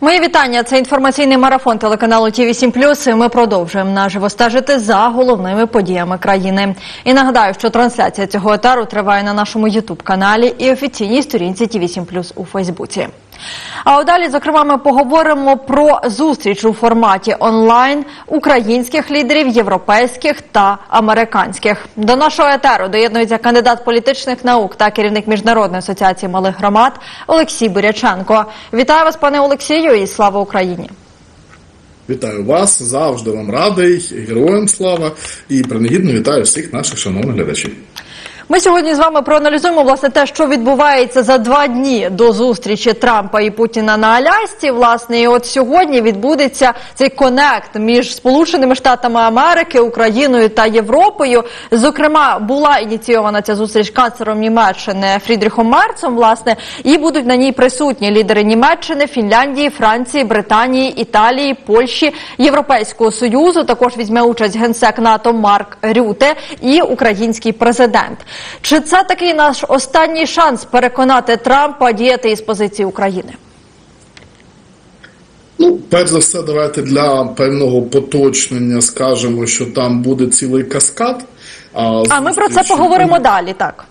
Мої вітання. Це інформаційний марафон телеканалу ТІВІ 7 Ми продовжуємо наживо стежити за головними подіями країни. І нагадаю, що трансляція цього етару триває на нашому Ютуб каналі і офіційній сторінці ТІВІ 7 у Фейсбуці. А далі, зокрема, ми поговоримо про зустріч у форматі онлайн українських лідерів, європейських та американських. До нашого етеру доєднується кандидат політичних наук та керівник міжнародної асоціації малих громад Олексій Буряченко. Вітаю вас, пане Олексію, і слава Україні! Вітаю вас, завжди вам радий, героям слава і принагідно вітаю всіх наших шановних глядачів. Ми сьогодні з вами проаналізуємо власне те, що відбувається за два дні до зустрічі Трампа і Путіна на Алясці. Власне, і от сьогодні відбудеться цей конект між Сполученими Штатами Америки, Україною та Європою. Зокрема, була ініційована ця зустріч канцлером Німеччини Фрідріхом Мерцем, власне, і будуть на ній присутні лідери Німеччини, Фінляндії, Франції, Британії, Італії, Польщі, Європейського союзу. Також візьме участь генсек НАТО Марк Рюте і український президент. Чи це такий наш останній шанс переконати Трампа діяти із позиції України? Ну, перш за все, давайте для певного поточнення скажемо, що там буде цілий каскад. А, А ми про це поговоримо далі. Так.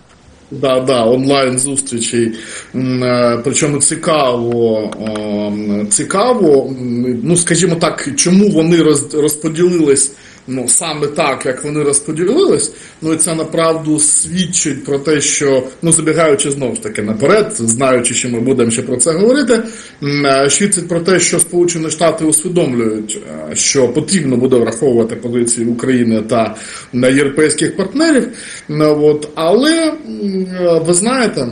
Да, да, онлайн зустрічей. Причому цікаво, цікаво, ну скажімо так, чому вони роз- розподілились ну саме так, як вони розподілились. Ну і це направду свідчить про те, що ну забігаючи знову ж таки наперед, знаючи, що ми будемо ще про це говорити, е, свідчить про те, що Сполучені Штати усвідомлюють, е, що потрібно буде враховувати позиції України та е, європейських партнерів. Ну, От, але ви знаєте.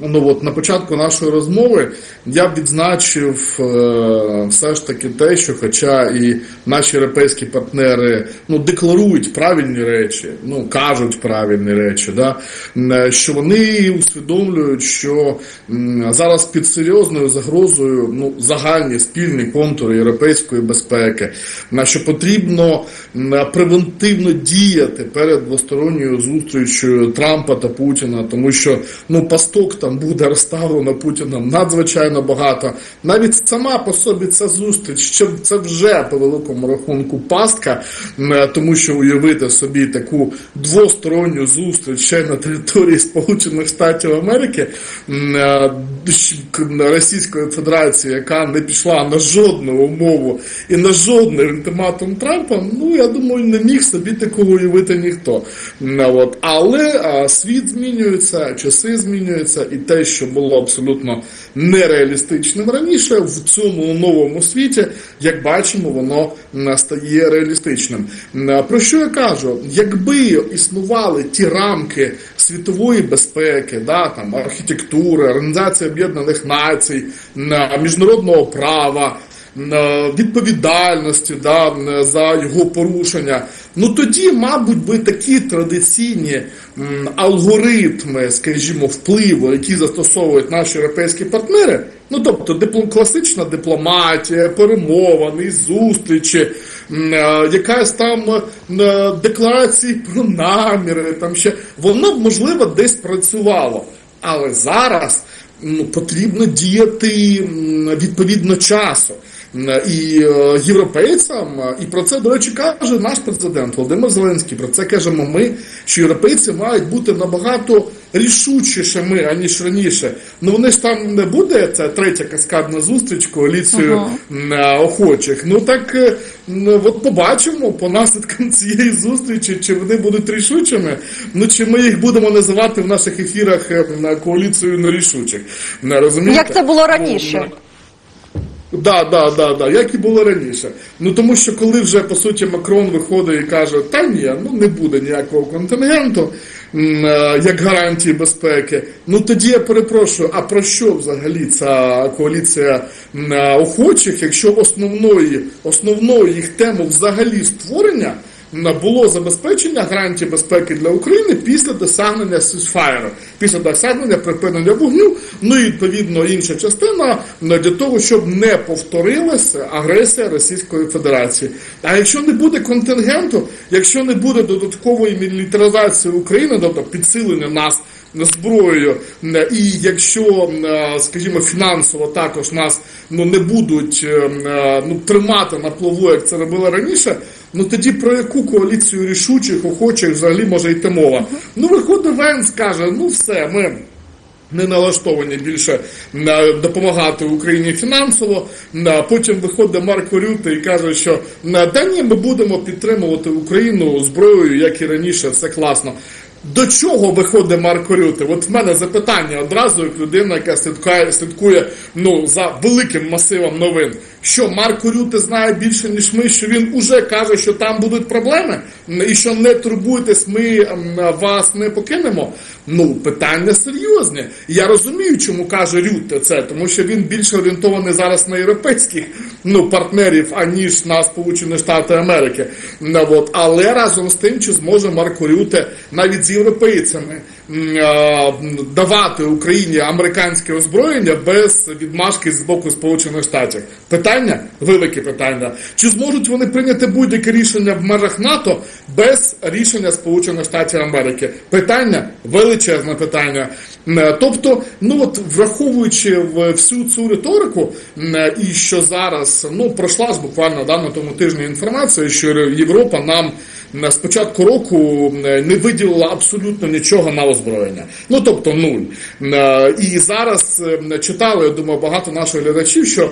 Ну от на початку нашої розмови я б відзначив е, все ж таки те, що, хоча і наші європейські партнери ну декларують правильні речі, ну кажуть правильні речі, да, е, що вони усвідомлюють, що зараз під серйозною загрозою ну загальні спільні контури європейської безпеки, на що потрібно м, превентивно діяти перед двосторонньою зустрічю Трампа та Путіна, тому що ну пасток там буде розставлено Путіном надзвичайно багато. Навіть сама по собі ця зустріч, що це вже по великому рахунку пастка, тому що уявити собі таку двосторонню зустріч ще на території Сполучених Штатів Америки е, Російської Федерації, яка не пішла на жодну умову і на жодний ультиматум Трампа, ну я думаю, не міг собі такого уявити ніхто. От. Але світ змінюється, часи змінюються, і те, що було абсолютно нереалістичним раніше, в цьому новому світі, як бачимо, воно стає реалістичним. Про що я кажу? Якби існували ті рамки світової безпеки, да, там архітектури, Організації Об'єднаних Націй, міжнародного права. М, Відповідальності да, за його порушення, ну тоді, мабуть, би такі традиційні алгоритми, скажімо, впливу, які застосовують наші європейські партнери, ну тобто диплом, класична дипломатія, перемовини, зустрічі, е, якась там е, декларації про наміри, там ще воно б можливо десь працювало. Але зараз ну, потрібно діяти відповідно часу. М, І е, європейцям, е, і про це, до речі, каже наш президент Володимир Зеленський. Про це кажемо ми, що європейці мають бути набагато рішучішими, аніж раніше. Ну вони ж там не буде це третя каскадна зустріч коаліцією м, е, охочих. Ну так е, от побачимо по наслідкам цієї зустрічі, чи вони будуть рішучими, ну чи ми їх будемо називати в наших ефірах е, коаліцією нерішучих. Не розумієте? Як це було раніше? Да, да, да, да, як і було раніше. Ну тому що коли вже по суті Макрон виходить і каже, та ні, ну не буде ніякого контингенту е, як гарантії безпеки. Ну тоді я перепрошую, а про що взагалі ця коаліція е, охочих, якщо основної, основною їх тему взагалі створення було забезпечення гарантій безпеки для України після досягнення сісфайру, після досягнення припинення вогню. Ну і відповідно інша частина ну, для того, щоб не повторилася агресія Російської Федерації. А якщо не буде контингенту, якщо не буде додаткової мілітаризації України, тобто підсилення нас зброєю, е, і якщо, е, скажімо, фінансово також нас ну не будуть е, ну тримати на плаву, як це робили раніше. Ну тоді про яку коаліцію рішучих, охочих взагалі може йти мова? Ну виходить Венс каже: ну все, ми не налаштовані більше допомагати Україні фінансово. Потім виходить Марко Рюте і каже, що да ні, ми будемо підтримувати Україну зброєю, як і раніше, все класно. До чого виходить Марко Рюте? От в мене запитання одразу, як людина, яка слідкує, слідкує ну, за великим масивом новин. Що Марко Рюте знає більше, ніж ми, що він уже каже, що там будуть проблеми, і що не турбуйтесь, ми вас не покинемо. Ну, питання серйозне. Я розумію, чому каже Рюте це, тому що він більше орієнтований зараз на європейських ну, партнерів, аніж на Сполучені Штати Америки. Ну. Але разом з тим, чи зможе Марко Рюте навіть з європейцями давати Україні американське озброєння без відмашки з боку Сполучених Штатів? Питання велике питання. Чи зможуть вони прийняти будь-яке рішення в межах НАТО без рішення Сполучених Штатів Америки? Питання величезне питання. Тобто, ну от враховуючи всю цю риторику, і що зараз ну пройшла ж буквально да, на тому тижні інформація, що Європа нам з початку року не виділила абсолютно нічого на озброєння. Ну тобто нуль. Е, І зараз читали, я думаю, багато наших глядачів, що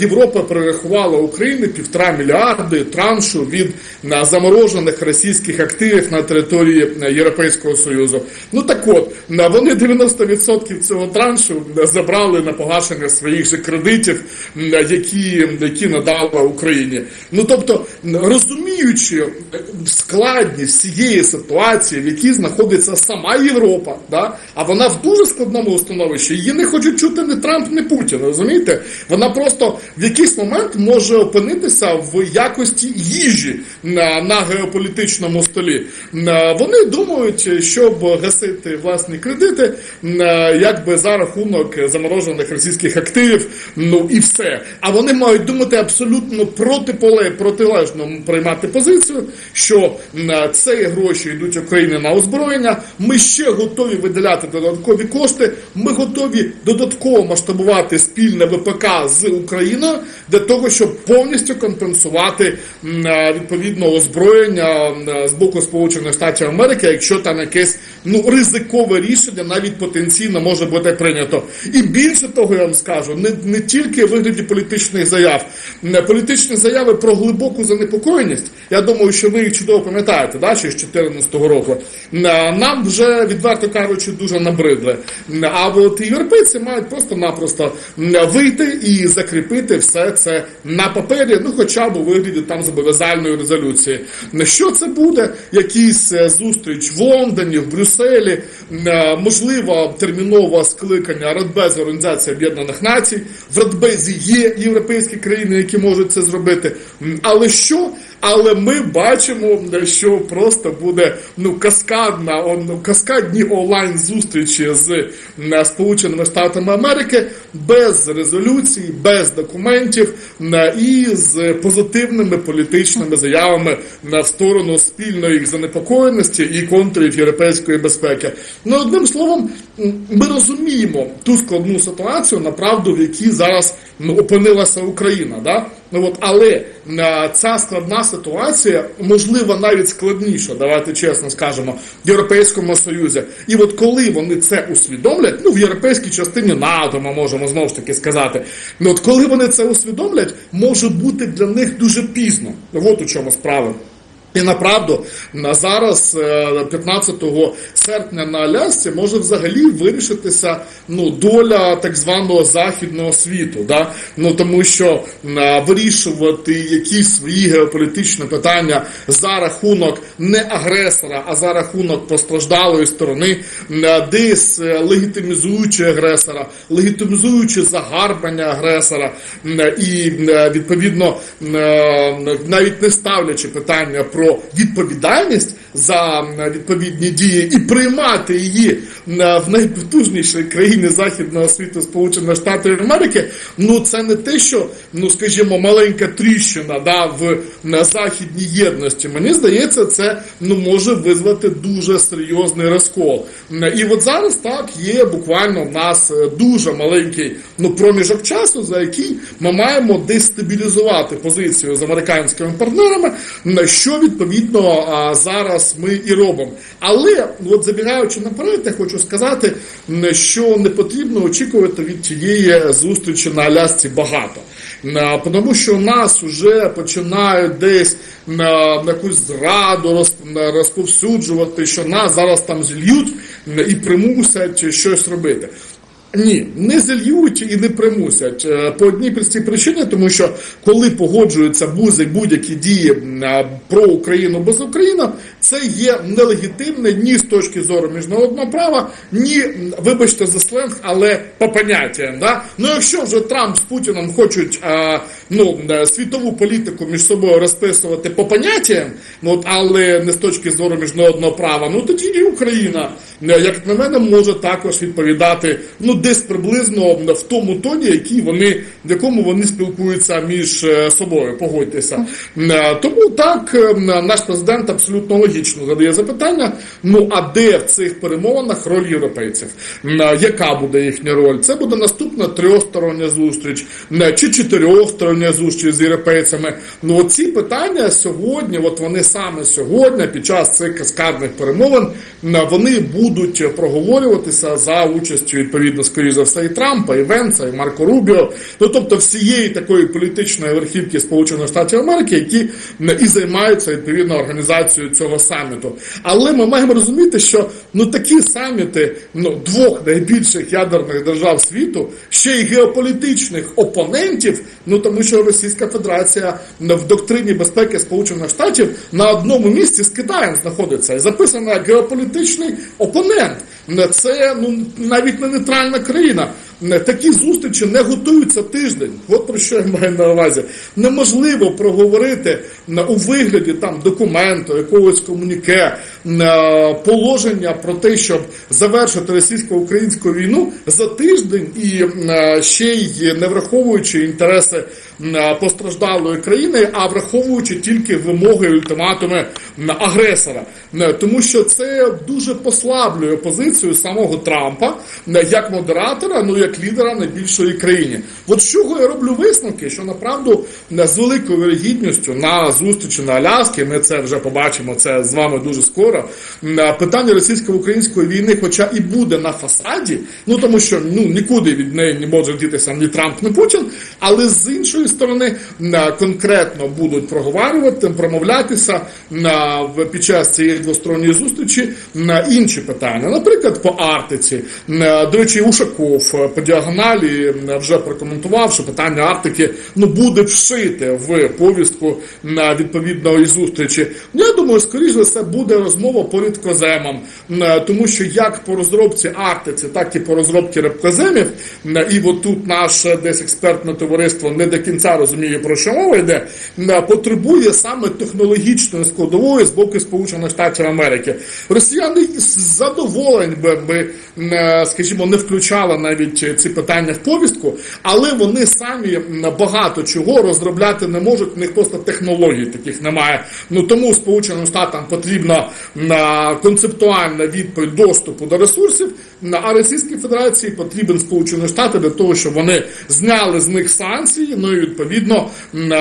Європа перерахувала Україні півтора мільярди траншу від заморожених російських активів на території Європейського Союзу. Ну так от, вони 90% цього траншу забрали на погашення своїх же кредитів, які, які надала Україні. Ну тобто, розуміючи складність цієї ситуації, в якій знаходиться сама Європа, да? а вона в дуже складному становищі, її не хочуть чути ні Трамп, ні Путін. Розумієте? Вона просто в якийсь момент може опинитися в якості їжі на, на геополітичному столі. Е, Вони думають, щоб гасити власні кредити, е, якби за рахунок заморожених російських активів, ну і все. А вони мають думати абсолютно протиполе, протилежно приймати позицію, що е, це гроші йдуть Україні на озброєння. Ми ще готові виділяти додаткові кошти. Ми готові додатково масштабувати спільне ВПК з Україною для того, щоб повністю компенсувати е, відповідно озброєння з боку Сполучених Штатів Америки, якщо там якесь ну ризикове рішення навіть потенційно може бути прийнято. І більше того, я вам скажу, не, не тільки в вигляді політичних заяв, політичні заяви про глибоку занепокоєність. Я думаю, що ви їх чудово пам'ятаєте, да, ще з 2014 року. Нам вже відверто кажучи дуже набридли. А от європейці мають просто-напросто вийти і закріпити все це на папері, ну хоча б у вигляді там зобов'язальної резолюції. На що це буде? Якийсь е, зустріч в Лондоні, в Брюсселі, е, можливо, термінове скликання Радбезу Організації Об'єднаних Націй. В Радбезі є європейські країни, які можуть це зробити. Але що? Але ми бачимо, що просто буде ну каскадна он, ну, каскадні онлайн зустрічі з м, Сполученими Штатами Америки без резолюцій, без документів м, і з позитивними політичними заявами на сторону спільної їх занепокоєності і контурів європейської безпеки. Ну одним словом, ми розуміємо ту складну ситуацію, направду в якій зараз ну, опинилася Україна. Да? Ну от, але е, ця складна ситуація, можливо, навіть складніша, давайте чесно скажемо, в Європейському Союзі. І от коли вони це усвідомлять, ну в європейській частині НАТО, ми можемо знову ж таки сказати, ну от коли вони це усвідомлять, може бути для них дуже пізно. От у чому справа. І направду на зараз, е, 15 серпня на Алясці, може взагалі вирішитися ну, доля так званого західного світу. Да? Ну, тому що е, вирішувати якісь свої геополітичні питання за рахунок не агресора, а за рахунок постраждалої сторони, е, десь е, легітимізуючи агресора, легітимізуючи загарбання агресора, е, і е, відповідно е, навіть не ставлячи питання про відповідальність за відповідні дії і приймати її в найпотужнішій країні західного світу Сполучених Штатів Америки. Ну це не те, що ну скажімо, маленька тріщина да, в на західній єдності. Мені здається, це ну може визвати дуже серйозний розкол. І от зараз так є буквально в нас е, дуже маленький ну проміжок часу, за який ми маємо дестабілізувати позицію з американськими партнерами, м, що відповідно а, зараз ми і робимо. Але от забігаючи наперед, я хочу сказати, що не потрібно очікувати від цієї зустрічі на Алясці багато. Тому що нас вже починають десь на, на якусь зраду на- розповсюджувати, що нас зараз там зільють і примусять щось робити. Ні, не зальють і не примусять Е, по одній простій причині, тому що коли погоджуються бузи будь-які дії е, про Україну без України, це є нелегітимне ні з точки зору міжнародного права, ні, вибачте за сленг, але по поняттям. Да? Ну якщо вже Трамп з Путіном хочуть е, ну, світову політику між собою розписувати по поняттям, ну, але не з точки зору міжнародного права, ну тоді і Україна, як на мене, може також відповідати ну, десь приблизно в тому тоні, який вони, в якому вони спілкуються між е, собою. Погодьтеся. Е, Тому так е, наш президент абсолютно логічно задає запитання: ну а де в цих перемовинах роль європейців? Яка буде їхня роль? Це буде наступна трьохстороння зустріч чи чотирьохстороння зустріч з європейцями. Ну ці питання сьогодні, от вони саме сьогодні, під час цих каскадних перемовин, вони будуть проговорюватися за участю відповідно скоріш за все і Трампа, і Венса, і Марко Рубіо. Ну тобто всієї такої політичної верхівки Сполучених Штатів Америки, які і займаються відповідно організацією цього саміту. Але ми маємо розуміти, що ну такі саміти ну двох найбільших ядерних держав світу, ще й геополітичних опонентів, ну тому що Російська Федерація в доктрині безпеки Сполучених Штатів на одному місці з Китаєм знаходиться і записано як геополітичний опонент. Це ну навіть не нейтральна країна. Такі зустрічі не готуються тиждень. От про що я маю на увазі. Неможливо проговорити у вигляді там документу, якогось комуніке, положення про те, щоб завершити російсько-українську війну за тиждень і е, ще й не враховуючи інтереси е, постраждалої країни, а враховуючи тільки вимоги і ультиматуми агресора. Е, Тому що це дуже послаблює позицію самого Трампа як модератора, ну як лідера найбільшої країни. От з чого я роблю висновки, що направду е, з великою вірогідністю на зустрічі на Аляскі, ми це вже побачимо це з вами дуже скоро. е, Питання російсько-української війни, хоча і буде на фасаді, ну тому що ну нікуди від неї не може дітися ні Трамп, ні Путін, але з іншої сторони е, конкретно будуть проговорювати, промовлятися під час цієї двосторонньої зустрічі на інші питання, наприклад, по Арктиці. До речі, Ушаков по діагоналі вже прокоментував, що питання Арктики ну буде вшите в повістку на відповідної зустрічі. Я думаю, скоріш за все буде розмова по рідкоземам, тому що як по розробці Арктиці, так і по розробці рибкоземів, і от тут наше десь експертне товариство не до кінця розуміє про що мова йде, потребує саме технологічної складової з боку Сполучених Штатів Америки. Росіяни з задоволень би е, скажімо, не включали навіть ці питання в повістку, але вони самі багато чого розробляти не можуть. В них просто технологій таких немає. Ну тому Сполученим Штатам потрібна концептуальна відповідь доступу до ресурсів. А Російській Федерації потрібен Сполучені Штати для того, щоб вони зняли з них санкції, ну і відповідно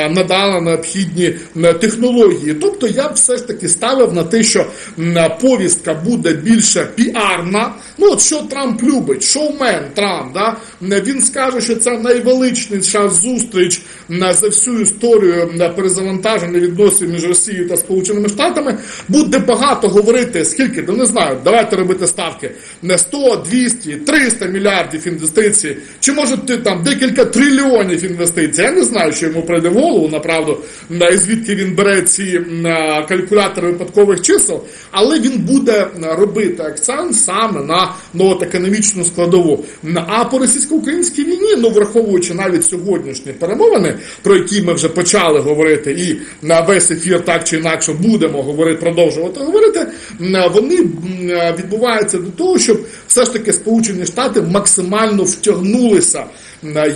надали необхідні технології. Тобто я б все ж таки ставив на те, що повістка буде більше піарна. Ну от що Трамп любить, шоумен Трамп, да? він скаже, що це найвеличніша зустріч за всю історію перезавантаження відносин між Росією та Сполученими Штатами. Буде багато говорити, скільки, ну не знаю, давайте робити ставки на 100, 200, 300 мільярдів інвестицій, чи може там декілька трильйонів інвестицій. Я не знаю, що йому прийде в голову, направду, на- і звідки він бере ці калькулятори випадкових чисел, але він буде робити акцент саме на ну, от економічну складову. А А по російсько-українській війні, ну враховуючи навіть сьогоднішні перемовини, про які ми вже почали говорити, і на весь ефір так чи інакше будемо говорити, продовжувати говорити, вони відбуваються до того, щоб все ж таки Сполучені Штати максимально втягнулися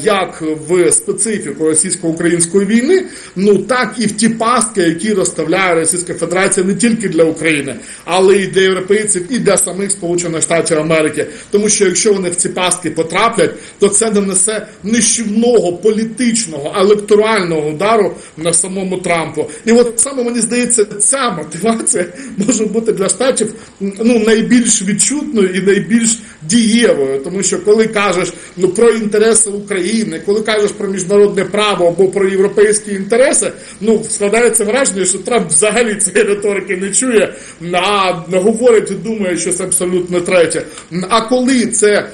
як в специфіку російсько-української війни, ну так і в ті пастки, які розставляє Російська Федерація не тільки для України, але й для європейців, і для самих Сполучених Штатів Америки. Тому що якщо вони в ці пастки потраплять, то це нанесе нищівного політичного електорального удару на самому Трампу. І от саме мені здається, ця мотивація може бути для штатів ну найбільш відчутною і найбільш дієвою, тому що коли кажеш ну про інтереси України, коли кажеш про міжнародне право або про європейські інтереси, ну складається враження, що Трамп взагалі цієї риторики не чує, а говорить і думає щось абсолютно третє. А коли це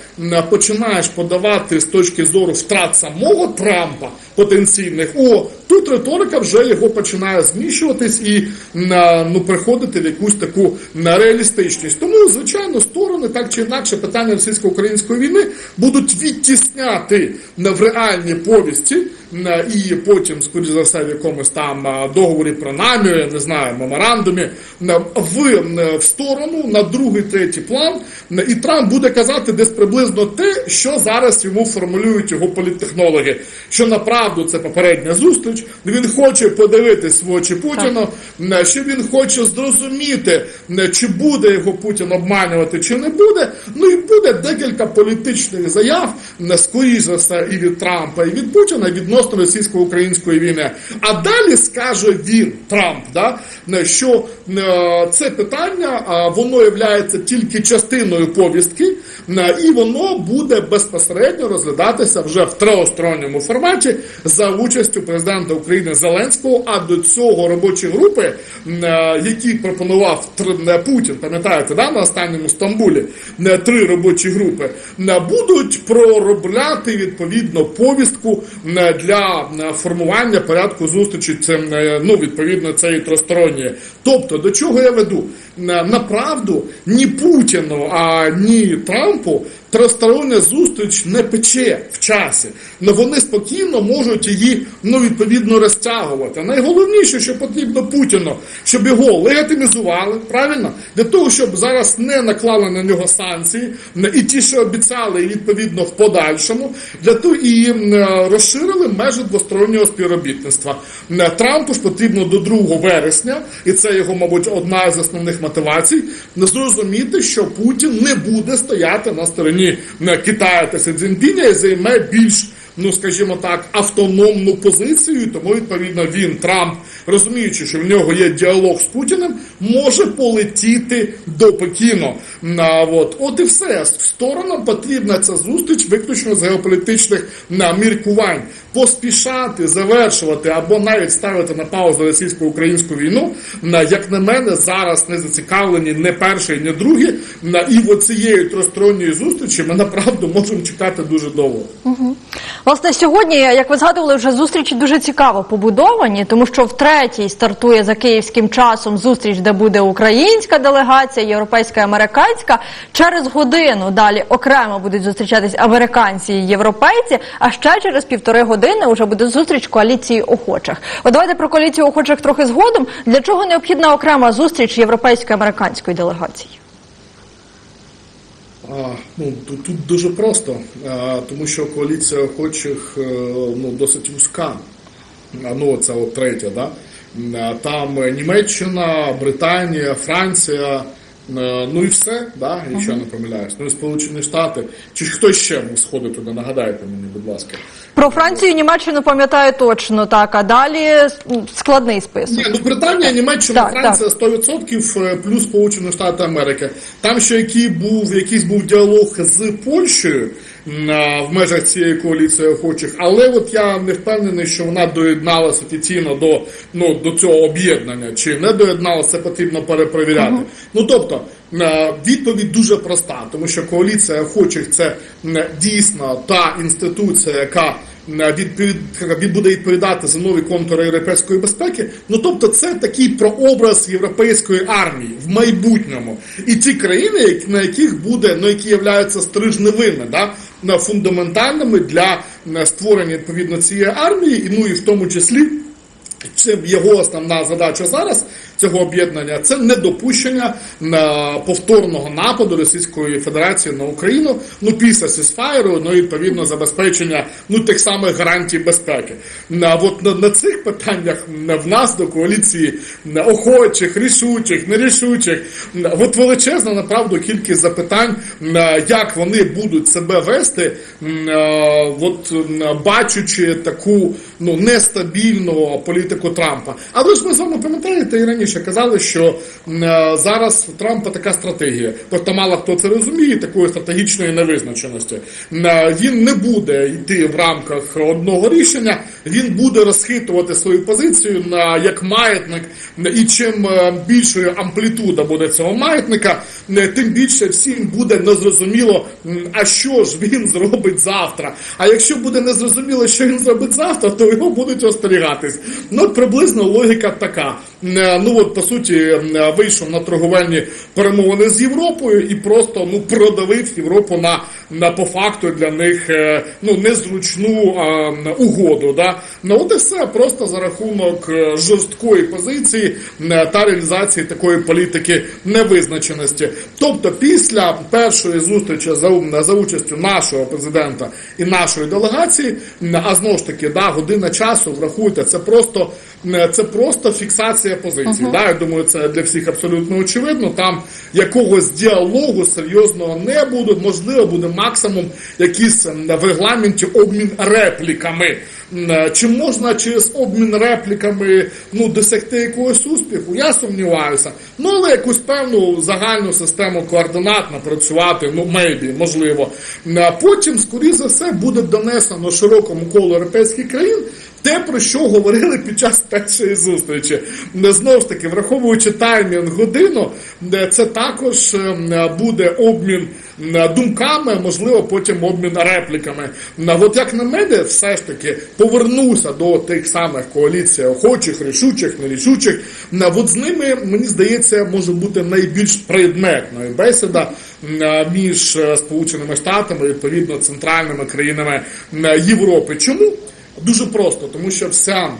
починаєш подавати з точки зору втрат самого Трампа потенційних, о, тут риторика вже його починає зміщуватись і на ну приходити в якусь таку на реалістичність. Тому, звичайно, сторони так чи інакше питання російсько-української війни будуть відтісняти в реальній повісті і потім, скоріш за все, в якомусь там договорі про намір, я не знаю, меморандумі в, в сторону на другий, третій план. І Трамп буде казати десь приблизно те, що зараз йому формулюють його політтехнологи. Що направду це попередня зустріч. Він хоче подивитись в очі Путіну, що він хоче зрозуміти, чи буде його Путін обманювати, чи не буде. Ну і буде декілька політичних заяв, м, скоріш за все, і від Трампа, і від Путіна відносно російсько-української війни. А далі скаже він, Трамп, да, що е, це питання воно є тільки частиною повістки, і воно буде безпосередньо розглядатися вже в тристоронньому форматі за участю президента України Зеленського. А до цього робочі групи, е, які пропонував е, Путін, пам'ятаєте, да, на останньому Стамбулі, три робочі групи, будуть проробляти відповідно повістку е, для е, формування порядку зустрічі це е, ну, відповідно, це і тростороннє. Тобто, до чого я веду? На- Направду ні Путіну, а ні Трампу тристороння зустріч не пече в часі. Но вони спокійно можуть її ну, відповідно розтягувати. Найголовніше, що потрібно Путіну, щоб його легітимізували, правильно? Для того, щоб зараз не наклали на нього санкції, і ті, що обіцяли, і відповідно в подальшому, для того і розширили межі двостороннього співробітництва. Трампу ж потрібно до 2 вересня, і це його, мабуть, одна з основних мотивацій, зрозуміти, що Путін не буде стояти на стороні м, Китаю та Си займе більш ну скажімо так, автономну позицію, тому відповідно він, Трамп, розуміючи, що в нього є діалог з Путіним, може полетіти до Пекіну. На, от. от і все. Сторонам потрібна ця зустріч виключно з геополітичних на, міркувань. Поспішати, завершувати або навіть ставити на паузу російсько-українську війну, на, як на мене, зараз не зацікавлені не перший, не другий. На, і от цієї тристоронньої зустрічі ми направду можемо чекати дуже довго. Власне, сьогодні, як ви згадували, вже зустрічі дуже цікаво побудовані, тому що в третій стартує за київським часом зустріч, де буде українська делегація, європейська і американська. Через годину далі окремо будуть зустрічатись американці і європейці. А ще через півтори години вже буде зустріч коаліції охочих. От давайте про коаліцію охочих трохи згодом. Для чого необхідна окрема зустріч європейської американської делегації? А, ну, тут, тут дуже просто, а, тому що коаліція охочих е, ну, досить вузька. Ну, це от третя, да? Там Німеччина, Британія, Франція, ну і все, да? якщо я не помиляюсь. Ну і Сполучені Штати. Чи хтось ще сходити туди, нагадайте мені, будь ласка. Про Францію і Німеччину пам'ятаю точно так, а далі складний список. Ні, ну Британія, Німеччина, Так, Франція 100% е, плюс Сполучені Штати Америки. Там ще який був якийсь був діалог з Польщею в межах цієї коаліції охочих, але от я не впевнений, що вона доєдналася офіційно до, ну, до цього об'єднання. Чи не доєдналася, це потрібно перепровіряти. Ну тобто. Е, Відповідь дуже проста, тому що коаліція охочих це дійсно та інституція, яка від- буде відповідати за нові контури європейської безпеки. Ну тобто, це такий прообраз європейської армії в майбутньому, і ті країни, на яких буде ну які являються стрижневими, да фундаментальними для створення відповідно цієї армії, і ну і в тому числі. Це його основна задача зараз цього об'єднання це недопущення повторного нападу Російської Федерації на Україну. Ну після сісфайру, ну і відповідно забезпечення ну тих самих гарантій безпеки. На от на, на цих питаннях в нас до коаліції охочих, рішучих, нерішучих. От величезна направду кількість запитань, як вони будуть себе вести, е, от бачучи таку ну нестабільну політику Трампа. Але ж ми з вами пам'ятаєте і раніше казали, що е, зараз у Трампа така стратегія. Просто мало хто це розуміє, такої стратегічної невизначеності. Е, Він не буде йти в рамках одного рішення, він буде розхитувати свою позицію на як маятник, і чим е, більшою амплітуда буде цього маятника, тим більше всім буде незрозуміло, а що ж він зробить завтра. А якщо буде незрозуміло, що він зробить завтра, то його будуть остерігатись. Ну, приблизно логіка така. Е, Ну от по суті е, вийшов на торговельні перемовини з Європою і просто ну продавив Європу на, на по факту для них е, ну незручну е, угоду. Да? Ну от і все просто за рахунок е, жорсткої позиції та реалізації такої політики невизначеності. Тобто, після першої зустрічі за, за участю нашого президента і нашої делегації, а знову ж таки, да, година часу, врахуйте, це просто це просто фіксація позиції. Да? Я думаю, це для всіх абсолютно очевидно. Там якогось діалогу серйозного не буде. Можливо, буде максимум якийсь в регламенті обмін репліками. Е, Чи можна через обмін репліками ну, досягти якогось успіху? Я сумніваюся. Ну, але якусь певну загальну систему координат напрацювати, ну, maybe, можливо. Потім, скоріше за все, буде донесено широкому колу європейських країн. Те, про що говорили під час першої зустрічі, Не, знову ж таки, враховуючи таймінг годину, е, це також е, буде обмін е, думками, можливо, потім обмін репліками. Е, От як на мене, все ж таки повернуся до тих самих коаліцій охочих, рішучих, нерішучих. Е, От з ними, мені здається, може бути найбільш предметною бесіда е, між е, Сполученими Штатами, відповідно, центральними країнами е, Європи. Чому? Дуже просто, тому що вся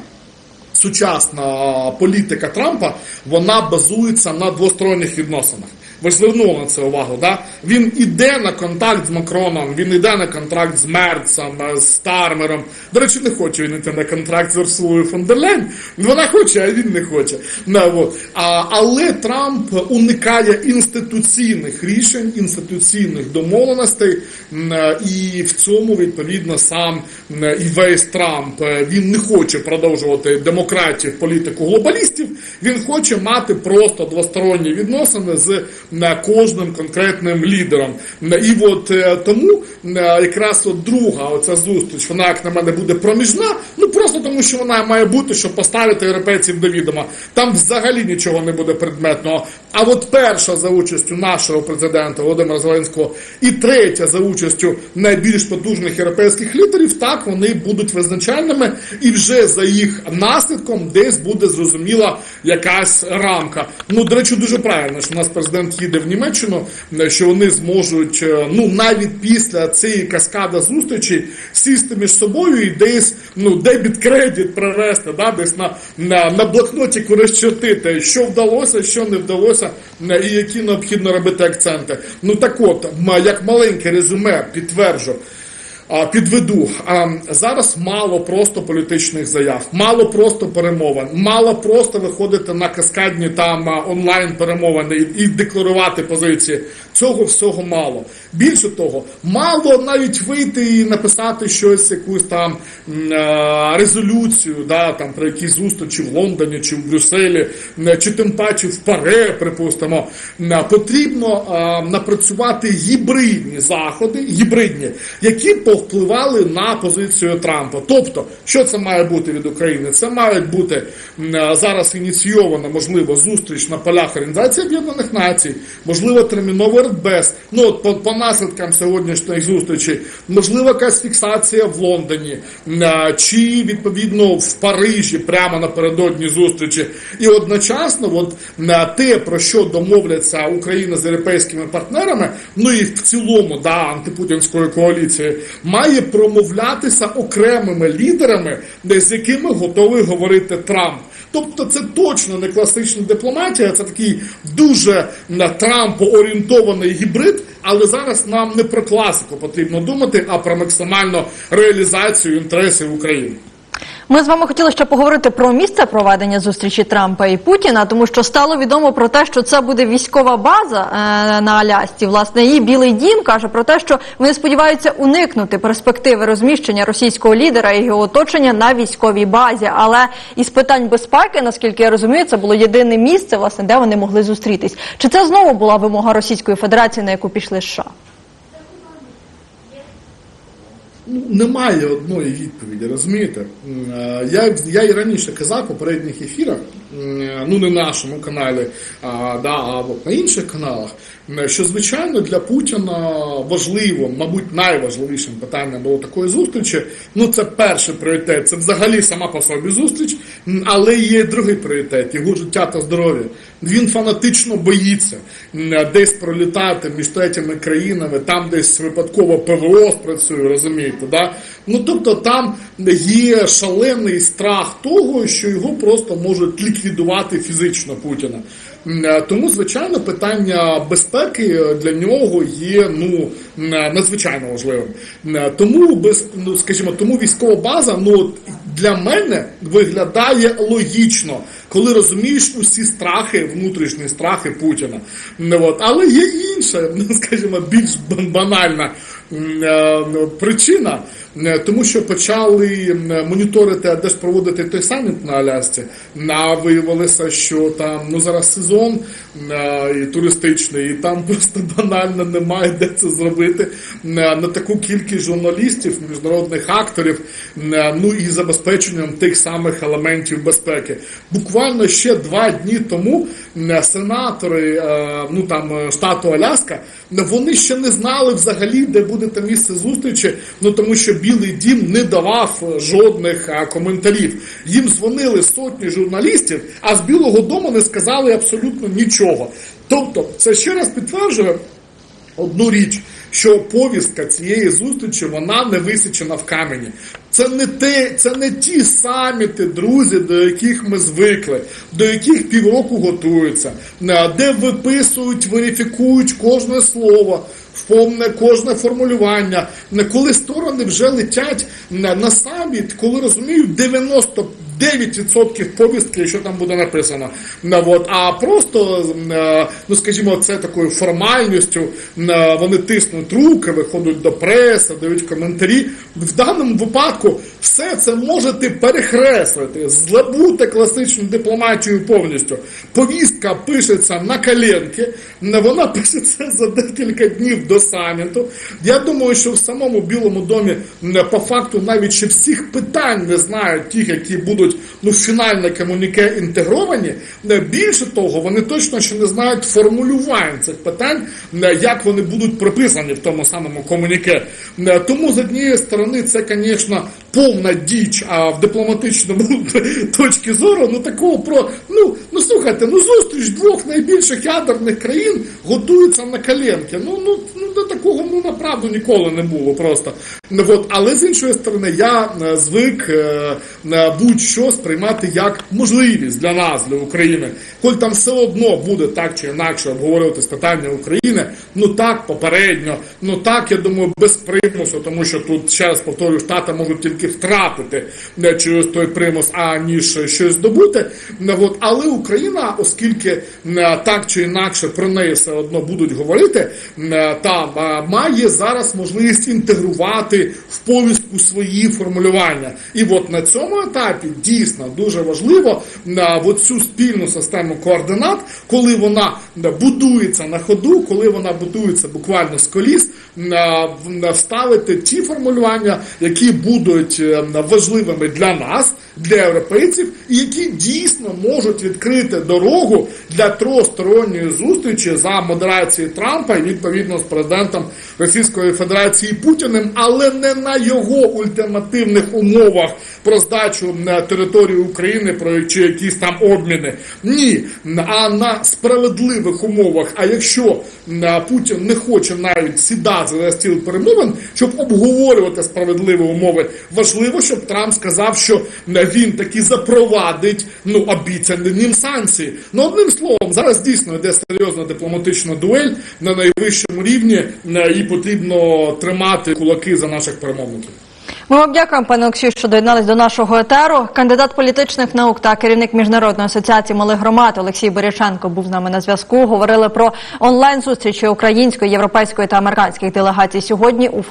сучасна політика Трампа вона базується на двосторонніх відносинах. Ви звернули на це увагу, да? Він іде на контакт з Макроном, він іде на контракт з Мерцем, е, з Стармером. До речі, не хоче він йти на контракт з Урсулою фон дер Ляйн. Вона хоче, а він не хоче. Да, от. А, але Трамп уникає інституційних рішень, інституційних домовленостей, е, і в цьому відповідно сам і весь Трамп е, він не хоче продовжувати демократію, політику глобалістів. Він хоче мати просто двосторонні відносини з м, кожним конкретним лідером. І от е, тому якраз от друга оця зустріч, вона як на мене буде проміжна. Ну просто тому, що вона має бути, щоб поставити європейців до відома. Там взагалі нічого не буде предметного. А от перша за участю нашого президента Володимира Зеленського і третя за участю найбільш потужних європейських лідерів, так вони будуть визначальними, і вже за їх наслідком десь буде зрозуміла якась рамка. Ну, до речі, дуже правильно, що у нас президент їде в Німеччину, що вони зможуть, е, ну навіть після цієї каскади зустрічей сісти між собою і десь ну дебіт кредит провести, да, десь на, на, на блокноті розчертити, що вдалося, що не вдалося, е, і які необхідно робити акценти. Ну так от, як маленьке резюме підтверджу. Підведу зараз мало просто політичних заяв, мало просто перемовин, мало просто виходити на каскадні там онлайн перемовини і декларувати позиції. Цього всього мало. Більше того, мало навіть вийти і написати щось, якусь там резолюцію, да, там про якісь зустрічі в Лондоні чи в Брюсселі, чи тим паче в Паре, припустимо. Потрібно напрацювати гібридні заходи, гібридні, які по повпливали на позицію Трампа. Тобто, що це має бути від України? Це мають бути е, зараз ініційована, можливо, зустріч на полях Організації Об'єднаних Націй, можливо, терміновий радбез. Ну от по, по наслідкам сьогоднішньої зустрічі, можливо, якась фіксація в Лондоні, е, чи відповідно в Парижі, прямо напередодні зустрічі. І одночасно, от на те, про що домовляться Україна з європейськими партнерами, ну і в цілому да, антипутінської коаліції, має промовлятися окремими лідерами, з якими готовий говорити Трамп. Тобто це точно не класична дипломатія, це такий дуже на Трампу орієнтований гібрид. Але зараз нам не про класику потрібно думати, а про максимальну реалізацію інтересів України. Ми з вами хотіли ще поговорити про місце проведення зустрічі Трампа і Путіна, тому що стало відомо про те, що це буде військова база е, на Алясці. Власне, і Білий Дім каже про те, що вони сподіваються уникнути перспективи розміщення російського лідера і його оточення на військовій базі. Але із питань безпеки, наскільки я розумію, це було єдине місце, власне, де вони могли зустрітись. Чи це знову була вимога Російської Федерації, на яку пішли США? Немає одної відповіді, розумієте? Е, Я, я і раніше казав в попередніх ефірах, ну не на нашому каналі, а, да, а на інших каналах, що звичайно для Путіна важливо, мабуть, найважливішим питанням було такої зустрічі. Ну, це перший пріоритет, це взагалі сама по собі зустріч, але є другий пріоритет його життя та здоров'я. Він фанатично боїться десь пролітати між третіми країнами, там десь випадково ПВО спрацює, розумієте, да? Ну тобто там є шалений страх того, що його просто можуть ліквідувати фізично Путіна. Е, Тому, звичайно, питання безпеки для нього є ну надзвичайно важливим. Тому без ну скажімо, тому військова база, ну для мене виглядає логічно, коли розумієш усі страхи, внутрішні страхи Путіна. От. Але є інша, ну, скажімо, більш банальна е, причина, е, тому що почали моніторити, а де ж проводити той саміт на Алясці. А виявилося, що там ну зараз сезон е, і туристичний, і там просто банально немає де це зробити е, на таку кількість журналістів, міжнародних акторів, ну і забезпеченням тих самих елементів безпеки. Буквально ще два дні тому сенатори ну там штату Аляска, вони ще не знали взагалі, де буде те місце зустрічі. Ну тому що Білий Дім не давав е, жодних е, коментарів. Їм дзвонили сотні журналістів, а з Білого Дому не сказали абсолютно нічого. Тобто, це ще раз підтверджує одну річ, що повістка цієї зустрічі вона не висічена в камені. Це не те, це не ті саміти, друзі, до яких ми звикли, до яких півроку готуються, де виписують, верифікують кожне слово. Повне кожне формулювання, коли сторони вже летять на, саміт, коли розуміють 99% повістки, що там буде написано. Ну, от, а просто, е, ну скажімо, це такою формальністю е, вони тиснуть руки, виходять до преси, дають коментарі. В даному випадку все це можете перехреслити, злабути класичну дипломатію повністю. Повістка пишеться на коленки, вона пишеться за декілька днів до саміту. Я думаю, що в самому Білому домі по факту навіть ще всіх питань не знають тих, які будуть ну, фінальне комуніке інтегровані. Е, Більше того, вони точно ще не знають формулювань цих питань, е, як вони будуть прописані в тому самому комуніке. Е, Тому з однієї сторони це, звісно, повна діч, а в дипломатичному точки зору, ну такого про ну ну слухайте, ну зустріч двох найбільших ядерних країн готується на коленки. Ну ну ну до такого ну направду ніколи не було просто. Ну, От, але з іншої сторони, я звик е, будь-що сприймати як можливість для нас, для України. Коль там все одно буде так чи інакше обговорюватись питання України, ну так попередньо, ну так я думаю, без примусу, тому що тут ще раз повторюю, штати можуть тільки втратити е, через той примус, аніж щось здобути. Ну, От, але Україна, оскільки е, так чи інакше про неї все одно будуть говорити, е, та е, має зараз можливість інтегрувати в повістку свої формулювання. І от на цьому етапі дійсно дуже важливо на цю спільну систему координат, коли вона будується на ходу, коли вона будується буквально з коліс, в- вставити ті формулювання, які будуть е, важливими для нас, для європейців, і які дійсно можуть відкрити дорогу для тросторонньої зустрічі за модерації Трампа і відповідно з президентом Російської Федерації Путіним, але не на його ультимативних умовах про здачу території України про чи якісь там обміни. Ні, а на справедливих умовах. А якщо Путін не хоче навіть сідати за стіл перемовин, щоб обговорювати справедливі умови, важливо, щоб Трамп сказав, що він таки запровадить ну обіцяні ним санкції. Ну одним словом, зараз дійсно йде серйозна дипломатична дуель на найвищому рівні, і потрібно тримати кулаки за наших перемовників. Ми вам дякуємо, пане Олексію, що доєднались до нашого етеру. Кандидат політичних наук та керівник міжнародної асоціації малих громад Олексій Боряченко був з нами на зв'язку. Говорили про онлайн зустрічі української, європейської та американських делегацій сьогодні у